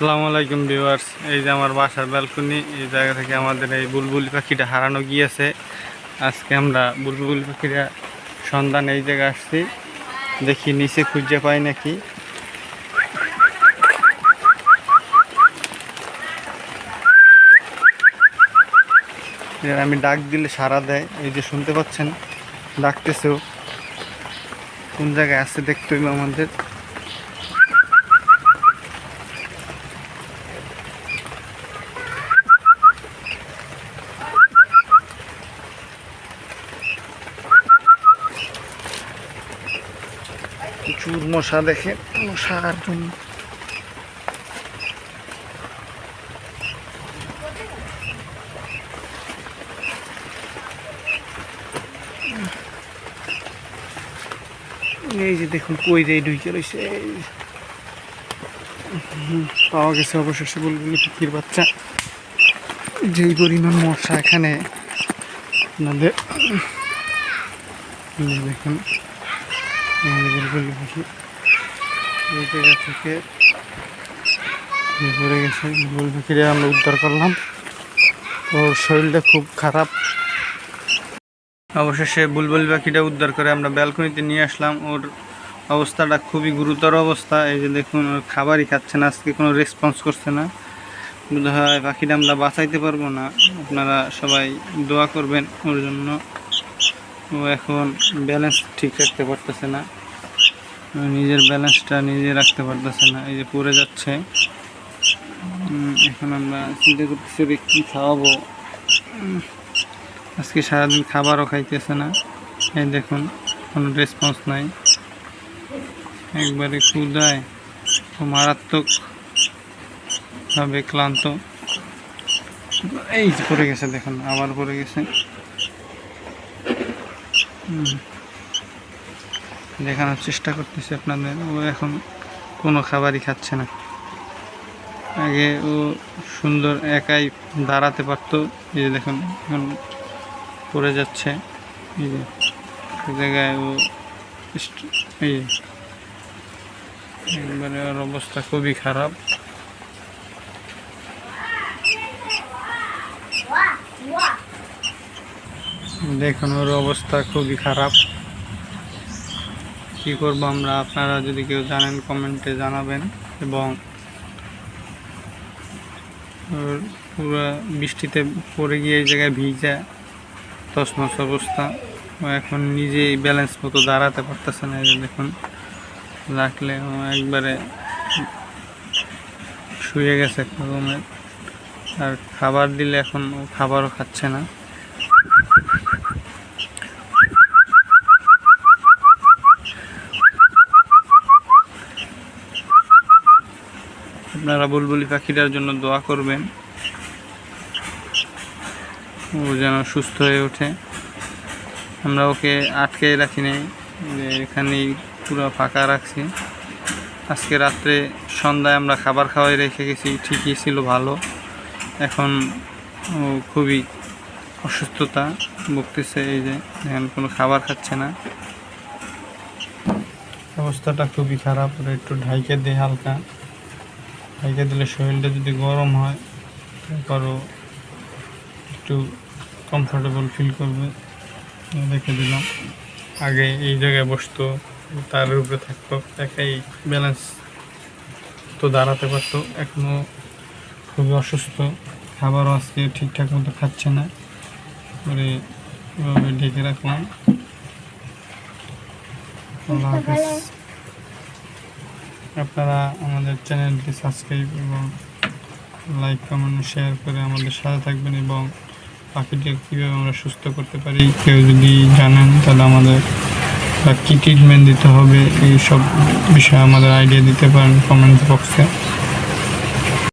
আসসালামু আলাইকুম ভিউয়ার্স। এই যে আমার বাসার ব্যালকনি এই জায়গা থেকে আমাদের এই বুলবুলি পাখিটা হারানো গিয়েছে। আজকে আমরা বুলবুলি পাখিটা সন্ধান এই জায়গায় আসছি। দেখি নিচে খুঁজে পাই নাকি। আমি ডাক দিলে সাড়া দেয়। এই যে শুনতে পাচ্ছেন? ডাকতেছেও। কোন জায়গায় আছে দেখতে হইবে আমাদের। প্রচুর মশা দেখে। মশার জন্য এই যে দেখুন, কই রে ঢুকে রয়েছে পাওয়া গেছে অবশেষে বুলবুলি পাখির বাচ্চা। যেই পরিমাণ মশা এখানে। আপনাদের দেখুন। বুলবুলি পাখি এই জায়গা থেকে পড়ে গেছে বুলবুলি পাখিরে আমরা উদ্ধার করলাম ওর শরীরটা খুব খারাপ অবশেষে বুলবুল পাখিটা উদ্ধার করে আমরা ব্যালকনিতে নিয়ে আসলাম। ওর অবস্থাটা খুবই গুরুতর অবস্থা। এই যে দেখুন, ওর খাবারই খাচ্ছে না, আজকে কোনো রেসপন্স করছে না। বোধ হয় পাখিটা আমরা বাঁচাইতে পারব না। আপনারা সবাই দোয়া করবেন ওর জন্য। ও এখন ব্যালেন্স ঠিক রাখতে পারতেছে না। নিজের ব্যালেন্সটা নিজে রাখতে পারতেছে না, এই যে পড়ে যাচ্ছে। এখন আমরা চিন্তা করতেছি যে কী খাওয়াবো। আজকে সারাদিন খাবারও খাইতেছে না। এই দেখুন, কোনো রেসপন্স নাই। একবারে ক্ষুদায় ও মারাত্মক ভাবে ক্লান্ত। এই পড়ে গেছে, দেখুন, আবার পড়ে গেছে। দেখানোর চেষ্টা করতেছি আপনাদের। ও এখন কোনো খাবারই খাচ্ছে না। আগে ও সুন্দর একাই দাঁড়াতে পারতো। এই যে দেখুন, এখন পড়ে যাচ্ছে। এই যে জায়গায় ও এই একবারে ওর অবস্থা খুবই খারাপ। দেখুন, ওর অবস্থা খুবই খারাপ। কি করব আমরা, আপনারা যদি কেউ জানেন, কমেন্টে জানাবেন। এবং পুরো বৃষ্টিতে পড়ে গিয়ে এই জায়গায় ভিজা তসমস অবস্থা। ও এখন নিজেই ব্যালেন্স মতো দাঁড়াতে পারতেছে না দেখুন। রাখলে ও একবারে শুয়ে গেছে রুমে আর খাবার দিলে এখন ও খাবারও খাচ্ছে না। আপনারা বুলবুলি পাখিটার জন্য দোয়া করবেন। ও যেন সুস্থ হয়ে ওঠে। আমরা ওকে আটকে রাখি নাই এখানেই পুরো ফাঁকা রাখছি। আজকে রাত্রে সন্ধ্যায় আমরা খাবার খাওয়াই রেখে গেছি, ঠিকই ছিল ভালো। এখন ও খুবই অসুস্থতা ভুগতেছে, এই যে এখন কোনো খাবার খাচ্ছে না। অবস্থাটা খুবই খারাপ একটু ঢাইকে দেয় হালকা। ঢাইকে দিলে শরীরটা যদি গরম হয়, তারপরও একটু কমফোর্টেবল ফিল করবে। রেখে দিলাম। আগে এই জায়গায় বসতো, তার উপরে থাকতো একাই ব্যালেন্স তো দাঁড়াতে পারতো। এখনও খুবই অসুস্থ। খাবারও আজকে ঠিকঠাক মতো খাচ্ছে না। করে এভাবে ঢেকে রাখলাম। আল্লাহ হাফেজ। আপনারা আমাদের চ্যানেলটি সাবস্ক্রাইব এবং লাইক, কমেন্ট, শেয়ার করে আমাদের সাথে থাকবেন এবং পাখিটিকে কীভাবে আমরা সুস্থ করতে পারি, কেউ যদি জানেন তাহলে আমাদের বা কী ট্রিটমেন্ট দিতে হবে, এই সব বিষয়ে আমাদের আইডিয়া দিতে পারেন কমেন্ট বক্সে